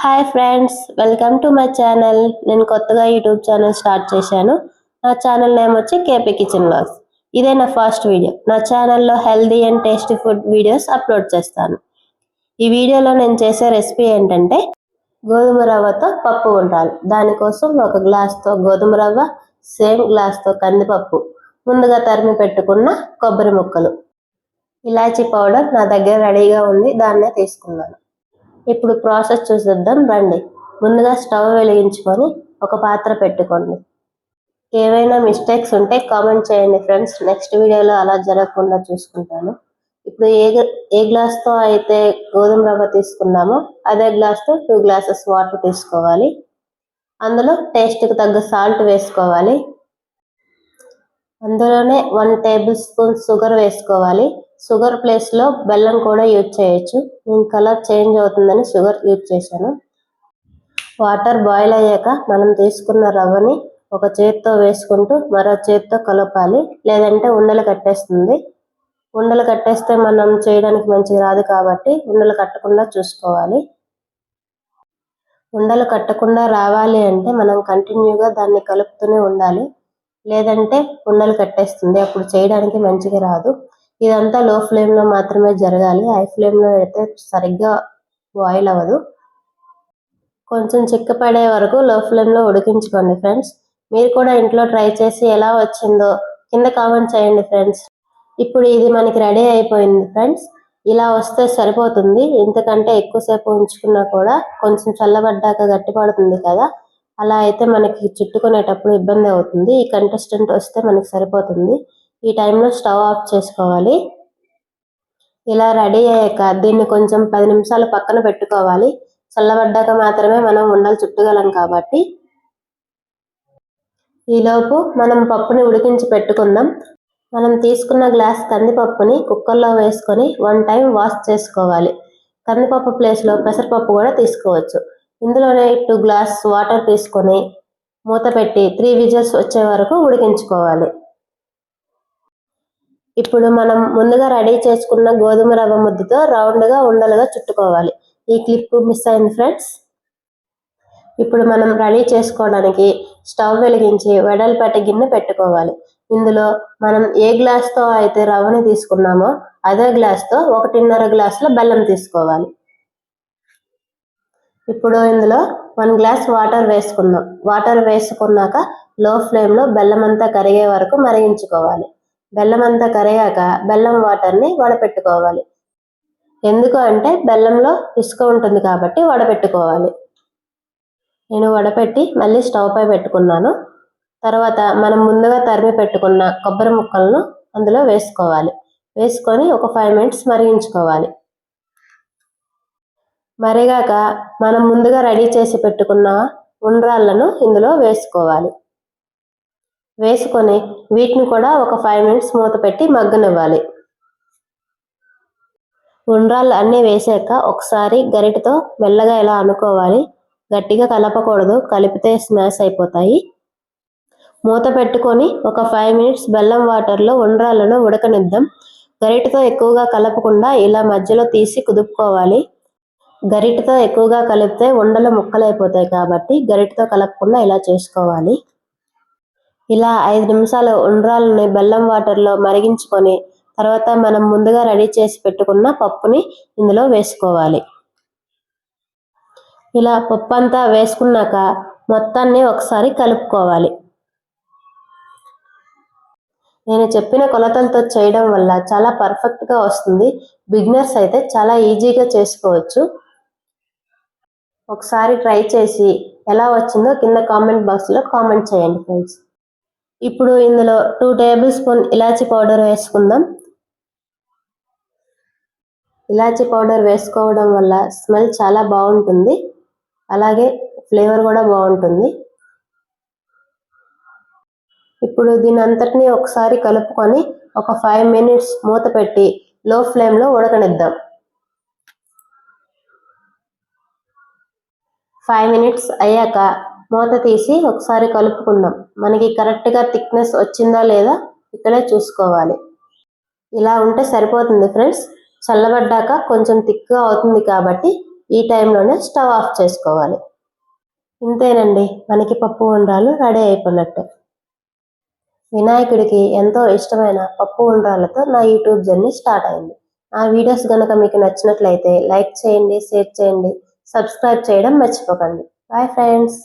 Hi friends welcome to my channel నేను కొత్తగా YouTube channel start చేశాను. నా ఛానల్ నేమ్ వచ్చి కేపీ కిచెన్ బ్లాగ్స్ ఇదే నా ఫస్ట్ వీడియో నా ఛానల్లో healthy and tasty food videos upload చేస్తాను. ఈ వీడియోలో నేను చేసే రెసిపీ ఏంటంటే గోధుమ రవ్వతో పప్పు ఉండాలి దానికోసం ఒక గ్లాస్తో గోధుమ రవ్వ సేమ్ గ్లాస్తో కందిపప్పు ముందుగా తరిమి పెట్టుకున్న కొబ్బరి ముక్కలు. ఇలాచీ పౌడర్ నా దగ్గర రెడీగా ఉంది దాన్నే తీసుకున్నాను. ఇప్పుడు ప్రాసెస్ చూసేద్దాం రండి. ముందుగా స్టవ్ వెలిగించుకొని ఒక పాత్ర పెట్టుకోండి. ఏవైనా మిస్టేక్స్ ఉంటే కామెంట్ చేయండి ఫ్రెండ్స్. నెక్స్ట్ వీడియోలో అలా జరగకుండా చూసుకుంటాను. ఇప్పుడు ఏ ఏ గ్లాస్తో అయితే గోధుమ రవ్వ తీసుకున్నామో అదే గ్లాస్తో టూ గ్లాసెస్ వాటర్ తీసుకోవాలి. అందులో టేస్ట్కి తగ్గ సాల్ట్ వేసుకోవాలి. అందులోనే వన్ టేబుల్ స్పూన్ షుగర్ వేసుకోవాలి. షుగర్ ప్లేస్లో బెల్లం కూడా యూజ్ చేయొచ్చు. నేను కలర్ చేంజ్ అవుతుందని షుగర్ యూజ్ చేశాను. వాటర్ బాయిల్ అయ్యాక మనం తీసుకున్న రవ్వని ఒక చేత్తో వేసుకుంటూ మరో చేత్తో కలపాలి. లేదంటే ఉండలు కట్టేస్తుంది. ఉండలు కట్టేస్తే మనం చేయడానికి మంచిది రాదు కాబట్టి ఉండలు కట్టకుండా చూసుకోవాలి. ఉండలు కట్టకుండా రావాలి అంటే మనం కంటిన్యూగా దాన్ని కలుపుతూనే ఉండాలి. లేదంటే ఉండలు కట్టేస్తుంది. అప్పుడు చేయడానికి మంచిగా రాదు. ఇదంతా లో ఫ్లేమ్లో మాత్రమే జరగాలి. హై ఫ్లేమ్లో పెడితే సరిగ్గా బాయిల్ అవ్వదు. కొంచెం చిక్కపడే వరకు లో ఫ్లేమ్లో ఉడికించుకోండి ఫ్రెండ్స్. మీరు కూడా ఇంట్లో ట్రై చేసి ఎలా వచ్చిందో కింద కామెంట్ చేయండి ఫ్రెండ్స్. ఇప్పుడు ఇది మనకి రెడీ అయిపోయింది ఫ్రెండ్స్. ఇలా వస్తే సరిపోతుంది. ఎందుకంటే ఎక్కువసేపు ఉంచుకున్నా కూడా కొంచెం చల్లబడ్డాక గట్టి పడుతుంది కదా. అలా అయితే మనకి చుట్టుకునేటప్పుడు ఇబ్బంది అవుతుంది. ఈ కంటెస్టెంట్ వస్తే మనకి సరిపోతుంది. ఈ టైంలో స్టవ్ ఆఫ్ చేసుకోవాలి. ఇలా రెడీ అయ్యాక దీన్ని కొంచెం పది నిమిషాలు పక్కన పెట్టుకోవాలి. చల్లబడ్డాక మాత్రమే మనం ఉండలు చుట్టగలం కాబట్టి. ఈలోపు మనం పప్పుని ఉడికించి పెట్టుకుందాం. మనం తీసుకున్న గ్లాస్ కందిపప్పుని కుక్కర్లో వేసుకొని వన్ టైం వాష్ చేసుకోవాలి. కందిపప్పు ప్లేస్లో పెసరపప్పు కూడా తీసుకోవచ్చు. ఇందులోనే టూ గ్లాస్ వాటర్ తీసుకొని మూత పెట్టి త్రీ విజిల్స్ వచ్చే వరకు ఉడికించుకోవాలి. ఇప్పుడు మనం ముందుగా రెడీ చేసుకున్న గోధుమ రవ్వ ముద్దతో రౌండ్గా ఉండలుగా చుట్టుకోవాలి. ఈ క్లిప్ మిస్ అయింది ఫ్రెండ్స్. ఇప్పుడు మనం రెడీ చేసుకోవడానికి స్టవ్ వెలిగించి వెడల్పాటి గిన్నె పెట్టుకోవాలి. ఇందులో మనం ఏ గ్లాస్తో అయితే రవ్వని తీసుకున్నామో అదే గ్లాస్తో ఒకటిన్నర గ్లాసుల బెల్లం తీసుకోవాలి. ఇప్పుడు ఇందులో వన్ గ్లాస్ వాటర్ వేసుకుందాం. వాటర్ వేసుకున్నాక లో ఫ్లేమ్లో బెల్లం అంతా కరిగే వరకు మరిగించుకోవాలి. బెల్లం అంతా కరిగాక బెల్లం వాటర్ని వడపెట్టుకోవాలి. ఎందుకు అంటే బెల్లంలో ఇసుక ఉంటుంది కాబట్టి వడపెట్టుకోవాలి. నేను వడపెట్టి మళ్ళీ స్టవ్ పై పెట్టుకున్నాను. తర్వాత మనం ముందుగా తరిమి పెట్టుకున్న కొబ్బరి ముక్కలను అందులో వేసుకోవాలి. వేసుకొని ఒక ఫైవ్ మినిట్స్ మరిగించుకోవాలి. మరిగాక మనం ముందుగా రెడీ చేసి పెట్టుకున్న ఉండ్రాళ్ళను ఇందులో వేసుకోవాలి. వేసుకొని వీటిని కూడా ఒక ఫైవ్ మినిట్స్ మూత పెట్టి మగ్గనివ్వాలి. ఉండ్రాళ్ళు అన్నీ వేసాక ఒకసారి గరిటతో మెల్లగా ఇలా అనుకోవాలి గట్టిగా కలపకూడదు కలిపితే స్మాష్ అయిపోతాయి. మూత పెట్టుకొని ఒక ఫైవ్ మినిట్స్ బెల్లం వాటర్లో ఉండ్రాళ్ళను ఉడకనిద్దాం. గరిటతో ఎక్కువగా కలపకుండా ఇలా మధ్యలో తీసి కుదుపుకోవాలి. గరిటతో ఎక్కువగా కలిపితే ఉండలు ముక్కలైపోతాయి కాబట్టి గరిటతో కలపకుండా ఇలా చేసుకోవాలి. ఇలా ఐదు నిమిషాలు ఉండ్రాలని బెల్లం వాటర్లో మరిగించుకొని తర్వాత మనం ముందుగా రెడీ చేసి పెట్టుకున్న పప్పుని ఇందులో వేసుకోవాలి. ఇలా పప్పు అంతా వేసుకున్నాక మొత్తాన్ని ఒకసారి కలుపుకోవాలి. నేను చెప్పిన కొలతలతో చేయడం వల్ల చాలా పర్ఫెక్ట్గా వస్తుంది. బిగినర్స్ అయితే చాలా ఈజీగా చేసుకోవచ్చు. ఒకసారి ట్రై చేసి ఎలా వచ్చిందో కింద కామెంట్ బాక్స్లో కామెంట్ చేయండి ఫ్రెండ్స్. ఇప్పుడు ఇందులో టూ టేబుల్ స్పూన్ ఇలాచి పౌడర్ వేసుకుందాం. ఇలాచి పౌడర్ వేసుకోవడం వల్ల స్మెల్ చాలా బాగుంటుంది. అలాగే ఫ్లేవర్ కూడా బాగుంటుంది. ఇప్పుడు దీని అంతటినీ ఒకసారి కలుపుకొని ఒక ఫైవ్ మినిట్స్ మూత పెట్టి లో ఫ్లేమ్లో ఉడకనిద్దాం. ఫైవ్ మినిట్స్ అయ్యాక మూత తీసి ఒకసారి కలుపుకుందాం. మనకి కరెక్ట్గా థిక్నెస్ వచ్చిందా లేదా ఇక్కడే చూసుకోవాలి. ఇలా ఉంటే సరిపోతుంది ఫ్రెండ్స్ చల్లబడ్డాక కొంచెం థిక్గా అవుతుంది కాబట్టి ఈ టైంలోనే స్టవ్ ఆఫ్ చేసుకోవాలి. ఇంతేనండి. మనకి పప్పు ఉండ్రాలు రెడీ అయిపోయినట్టు. వినాయకుడికి ఎంతో ఇష్టమైన పప్పు ఉండ్రాలతో నా యూట్యూబ్ జర్నీ స్టార్ట్ అయింది. ఆ వీడియోస్ కనుక మీకు నచ్చినట్లయితే లైక్ చేయండి షేర్ చేయండి సబ్స్క్రైబ్ చేయడం మర్చిపోకండి. Bye friends